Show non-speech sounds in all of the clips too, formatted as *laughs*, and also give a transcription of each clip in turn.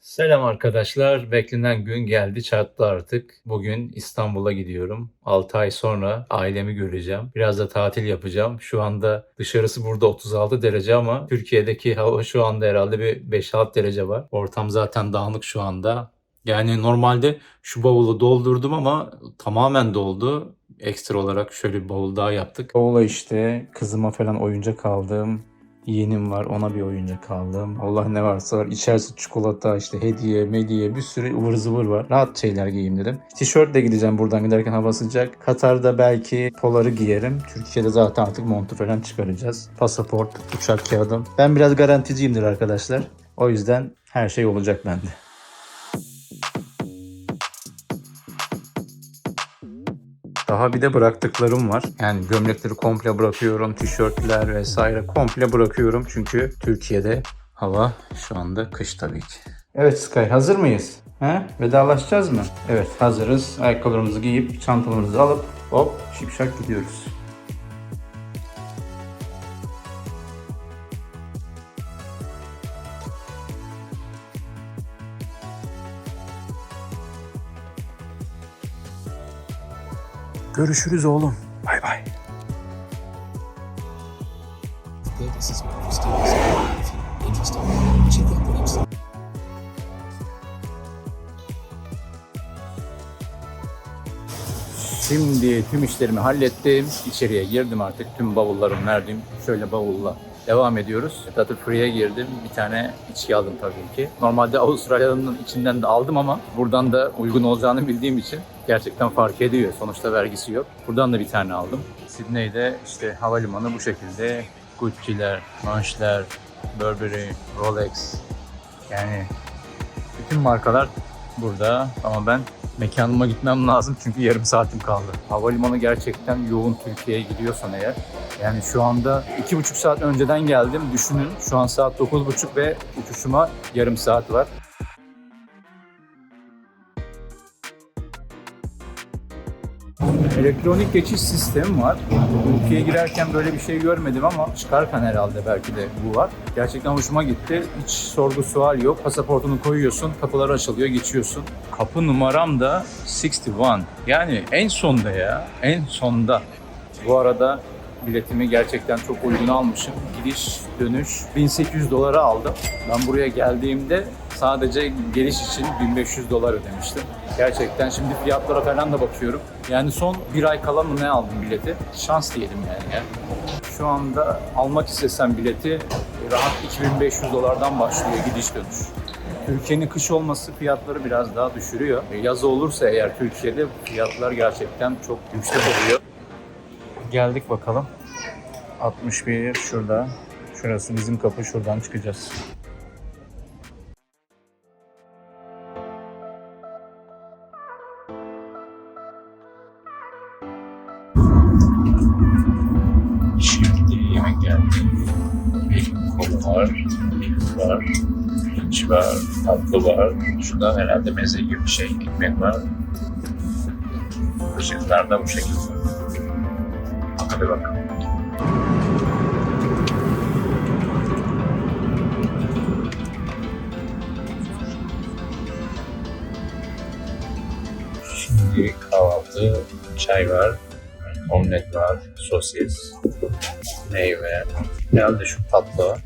Selam arkadaşlar. Beklenen gün geldi çattı artık. Bugün İstanbul'a gidiyorum. 6 ay sonra ailemi göreceğim. Biraz da tatil yapacağım. Şu anda dışarısı burada 36 derece ama Türkiye'deki hava şu anda herhalde bir 5-6 derece var. Ortam zaten dağınık şu anda. Yani normalde şu bavulu doldurdum ama tamamen doldu. Ekstra olarak şöyle bir bavul daha yaptık. Bavula işte kızıma falan oyuncak aldım. Yeğenim var ona bir oyuncak aldım. Allah ne varsa var. İçerisi çikolata işte hediye mediye bir sürü ıvır zıvır var. Rahat şeyler giyeyim dedim. Tişörtle gideceğim buradan giderken hava sıcak. Katar'da belki poları giyerim. Türkiye'de zaten artık montu falan çıkaracağız. Pasaport, uçak kağıdım. Ben biraz garanticiyimdir arkadaşlar. O yüzden her şey olacak bende. Daha bir de bıraktıklarım var. Yani gömlekleri komple bırakıyorum, tişörtler vesaire komple bırakıyorum. Çünkü Türkiye'de hava şu anda kış tabii ki. Evet Sky hazır mıyız? He? Vedalaşacağız mı? Evet hazırız. Ayakkabılarımızı giyip çantalarımızı alıp hop şipşak gidiyoruz. Görüşürüz oğlum. Bay bay. Şimdi tüm işlerimi hallettim. İçeriye girdim artık. Tüm bavullarımı verdim. Şöyle bavulla devam ediyoruz. Duty Free'ye girdim. Bir tane içki aldım tabii ki. Normalde Avustralya'nın içinden de aldım ama buradan da uygun olacağını bildiğim için gerçekten fark ediyor. Sonuçta vergisi yok. Buradan da bir tane aldım. Sydney'de işte havalimanı bu şekilde. Gucci'ler, Manch'ler, Burberry, Rolex. Yani bütün markalar burada ama ben mekanıma gitmem lazım çünkü yarım saatim kaldı. Havalimanı gerçekten yoğun Türkiye'ye gidiyorsan eğer. Yani şu anda iki buçuk saat önceden geldim. Düşünün şu an saat dokuz buçuk ve uçuşuma yarım saat var. Elektronik geçiş sistemi var. Ülkeye girerken böyle bir şey görmedim ama çıkarken herhalde belki de bu var. Gerçekten hoşuma gitti. Hiç sorgu sual yok. Pasaportunu koyuyorsun, kapılar açılıyor, geçiyorsun. Kapı numaram da 61. Yani en sonda ya, en sonda. Bu arada biletimi gerçekten çok uygun almışım. Gidiş dönüş 1800 dolara aldım. Ben buraya geldiğimde sadece geliş için 1500 dolar ödemiştim. Gerçekten şimdi fiyatlara falan da bakıyorum. Yani son bir ay kala mı ne aldım bileti? Şans diyelim yani ya. Şu anda almak istesem bileti rahat 2500 dolardan başlıyor gidiş dönüş. Türkiye'nin kış olması fiyatları biraz daha düşürüyor. Yaz olursa eğer Türkiye'de fiyatlar gerçekten çok yüksek oluyor. Geldik bakalım. 61 şurada. Şurası bizim kapı. Şuradan çıkacağız. Şimdi yemek geldi. Bir kolu var, bir var, pirinç var, tatlı var. Şurada herhalde meze gibi bir şey, ekmek var. Işıklar da bu şekilde. Hadi bakalım. Şimdi kahvaltı, çay var, omlet var, sosis, meyve, herhalde şu tatlı.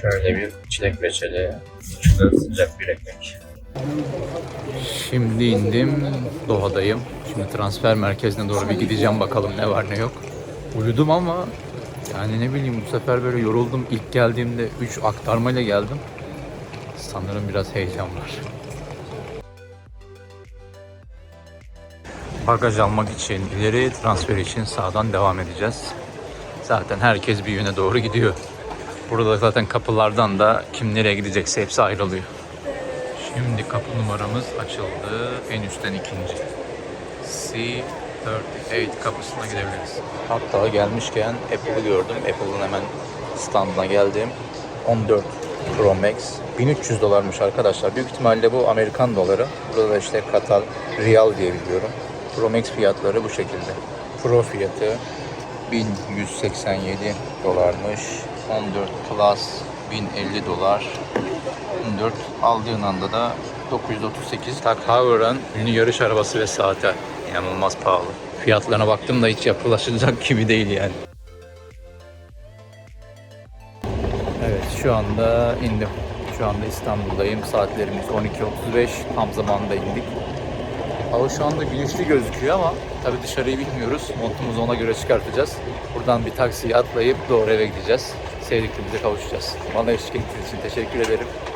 Şöyle bir çilek reçeli, sıcak bir ekmek. Şimdi indim, Doha'dayım. Şimdi transfer merkezine doğru bir gideceğim bakalım ne var ne yok. Uyudum ama yani ne bileyim bu sefer böyle yoruldum. İlk geldiğimde 3 aktarmayla geldim. Sanırım biraz heyecan var. Bagaj almak için ileri, transfer için sağdan devam edeceğiz. Zaten herkes bir yöne doğru gidiyor. Burada zaten kapılardan da kim nereye gidecekse hepsi ayrılıyor. Şimdi kapı numaramız açıldı. En üstten ikinci. C38 kapısına gidebiliriz. Hatta gelmişken Apple'ı gördüm. Apple'ın hemen standına geldim. 14 Pro Max. 1300 dolarmış arkadaşlar. Büyük ihtimalle bu Amerikan doları. Burada da işte Katar Riyal diye biliyorum. Pro Max fiyatları bu şekilde. Pro fiyatı 1187 dolarmış. 14 Plus 1050 dolar. 14 aldığın anda da 938 Tag Heuer'ın ünlü yarış arabası ve saati. İnanılmaz pahalı. Fiyatlarına baktım da hiç yapılaşılacak *laughs* gibi değil yani. Evet şu anda indim. Şu anda İstanbul'dayım. Saatlerimiz 12.35. Tam zamanında indik. Hava şu anda güneşli gözüküyor ama tabii dışarıyı bilmiyoruz. Montumuzu ona göre çıkartacağız. Buradan bir taksiye atlayıp doğru eve gideceğiz. Sevdiklerimize kavuşacağız. Bana eşlik ettiğiniz için teşekkür ederim.